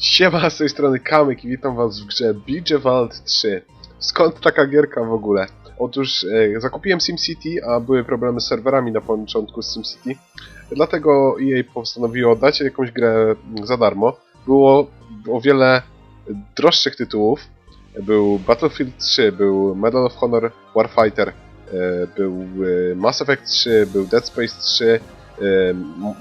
Siema, z tej strony Kamek i witam was w grze Bidgewald 3. Skąd taka gierka w ogóle? Otóż e, zakupiłem SimCity, a były problemy z serwerami na początku z SimCity. Dlatego EA postanowiło dać jakąś grę za darmo. Było o wiele droższych tytułów. Był Battlefield 3, był Medal of Honor Warfighter, e, był e, Mass Effect 3, był Dead Space 3, Ym,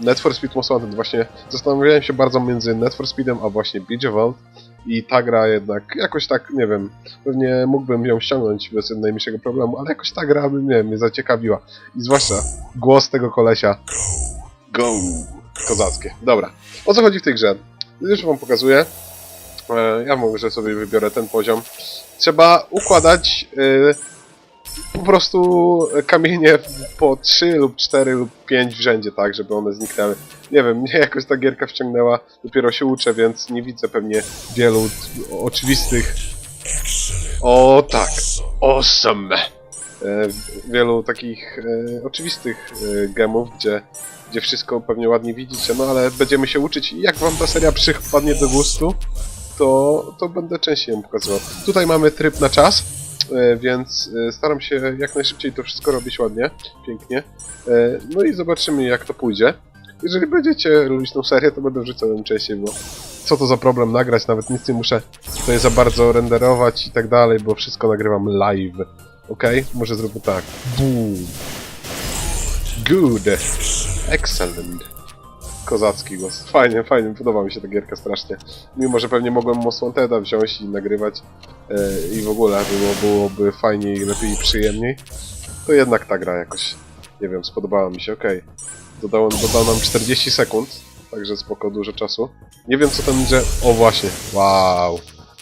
Net for Speed Most Wanted właśnie zastanawiałem się bardzo między Net for Speedem a właśnie Bidgewald i ta gra jednak jakoś tak, nie wiem, pewnie mógłbym ją ściągnąć bez najmniejszego problemu, ale jakoś ta gra, nie wiem, mnie zaciekawiła. I zwłaszcza głos tego kolesia. Go! Kozackie. Dobra. O co chodzi w tej grze? Już wam pokazuję. E, Ja może sobie wybiorę ten poziom. Trzeba układać y, po prostu kamienie po 3 lub 4 lub 5 w rzędzie, tak, żeby one zniknęły. Nie wiem, mnie jakoś ta gierka wciągnęła, dopiero się uczę, więc nie widzę pewnie wielu oczywistych... O tak, awesome! E, wielu takich e, oczywistych e, gemów, gdzie, gdzie wszystko pewnie ładnie widzicie, no ale będziemy się uczyć i jak wam ta seria przypadnie do gustu, to, to będę częściej ją pokazywał. Tutaj mamy tryb na czas, więc e, staram się jak najszybciej to wszystko robić ładnie, pięknie. E, No i zobaczymy jak to pójdzie. Jeżeli będziecie lubić tą serię, to będę wrzucał ją częściej, bo co to za problem nagrać, nawet nic nie muszę tutaj za bardzo renderować i tak dalej, bo wszystko nagrywam live. Ok? Może zróbmy tak. Boom. Good. Excellent. Kozacki głos. Fajnie, fajnie, podoba mi się ta gierka strasznie. Mimo, że pewnie mogłem Most Wanteda wziąć i nagrywać e, i w ogóle było, byłoby fajniej, lepiej i przyjemniej, to jednak ta gra jakoś, nie wiem, spodobała mi się, okej. Dodał, dodał nam 40 sekund, także spoko, dużo czasu. Nie wiem co tam idzie, o właśnie, wow.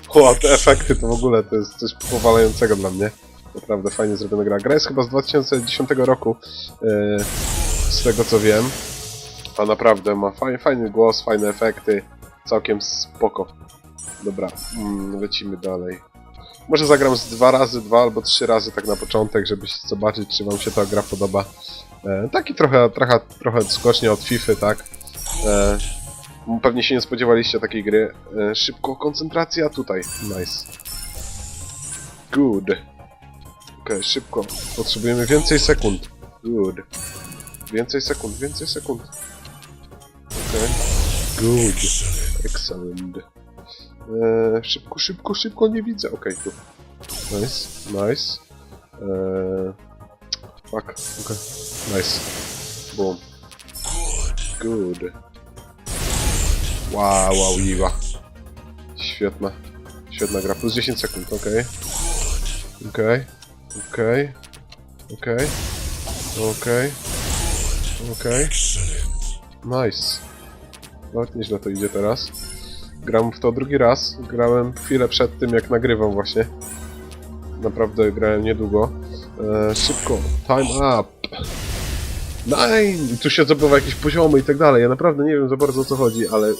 O, te efekty to w ogóle to jest coś powalającego dla mnie. Naprawdę fajnie zrobiona gra. Gra jest chyba z 2010 roku, e, z tego co wiem. A naprawdę ma faj, fajny głos, fajne efekty, całkiem spoko. Dobra, mm, lecimy dalej. Może zagram z dwa razy, dwa albo trzy razy tak na początek, żeby zobaczyć, czy wam się ta gra podoba. E, taki trochę, trochę, trochę skocznie od FIFA, tak? E, pewnie się nie spodziewaliście takiej gry. E, szybko, koncentracja tutaj. Nice. Good. Okej, szybko. Potrzebujemy więcej sekund. Good. Więcej sekund, więcej sekund. Okej. Good. Excellent. Eee, szybko, szybko, szybko, nie widzę. Okej, tu. Nice, nice. Eee, fuck, okej. Nice. Boom. Good. Wow, wow, iwa. Świetna. Świetna gra. Plus 10 sekund, okej. Okej. Okej. Okej. Okej. Okej. Nice. Nawet nieźle to idzie teraz. Gram w to drugi raz. Grałem chwilę przed tym, jak nagrywam właśnie. Naprawdę grałem niedługo. E, szybko. Time up. Nine! Tu się zdobywa jakieś poziomy i tak dalej. Ja naprawdę nie wiem za bardzo o co chodzi, ale...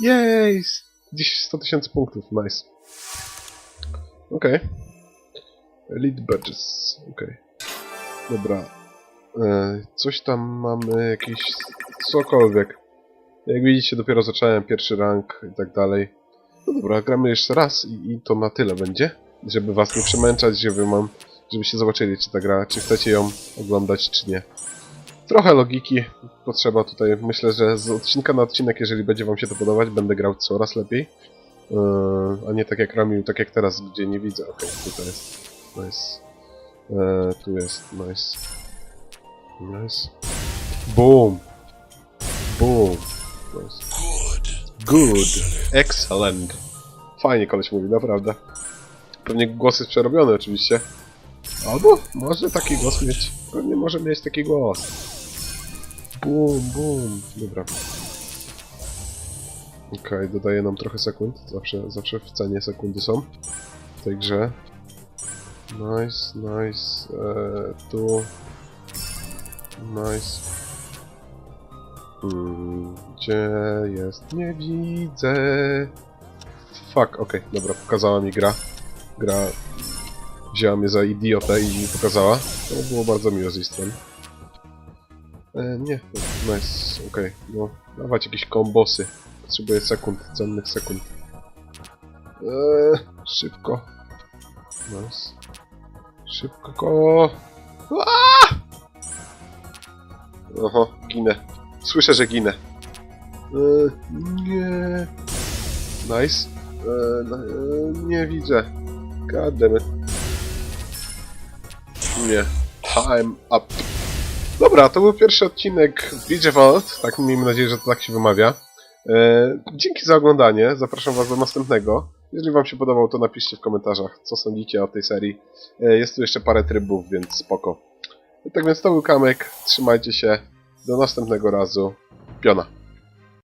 Jej! Gdzieś 100 tysięcy punktów. Nice. Okej. Elite Badges. Okej. Dobra. E, coś tam mamy, jakieś cokolwiek. Jak widzicie, dopiero zacząłem pierwszy rank i tak dalej. No dobra, gramy jeszcze raz i, i to na tyle będzie. Żeby was nie przemęczać, żeby mam, żebyście zobaczyli, czy ta gra, czy chcecie ją oglądać, czy nie. Trochę logiki potrzeba tutaj. Myślę, że z odcinka na odcinek, jeżeli będzie wam się to podobać, będę grał coraz lepiej. Yy, a nie tak jak Ramił, tak jak teraz, gdzie nie widzę. Okej, tutaj jest. Nice. Eee, tu jest, nice. Nice. Boom. Boom. Nice. Good. Excellent. Fajnie koleś mówi, naprawdę. Pewnie głos jest przerobiony oczywiście. Albo może taki głos mieć. Pewnie może mieć taki głos. Boom, boom. Dobra. Okej, dodaje nam trochę sekund. Zawsze, zawsze w cenie sekundy są w tej grze. Nice, nice. Eee, tu. Nice. Gdzie jest? Nie widzę. Fuck, okej, dobra, pokazała mi gra. Gra wzięła mnie za idiotę i mi pokazała. To było bardzo miło z jej strony. E, nie, nice, okej, no, dawać jakieś kombosy. Potrzebuję sekund, cennych sekund. Eee, szybko. Nice. Szybko go. Aaa! Oho, ginę. Słyszę, że ginę. Eee, nie. Nice. Eee, nie widzę. God damn it. Nie. Time up. Dobra, to był pierwszy odcinek Vault. Tak, miejmy nadzieję, że to tak się wymawia. Dzięki za oglądanie. Zapraszam Was do następnego. Jeżeli Wam się podobał, to napiszcie w komentarzach, co sądzicie o tej serii. Jest tu jeszcze parę trybów, więc spoko. Tak więc to był Kamek. Trzymajcie się. Do następnego razu. Piona.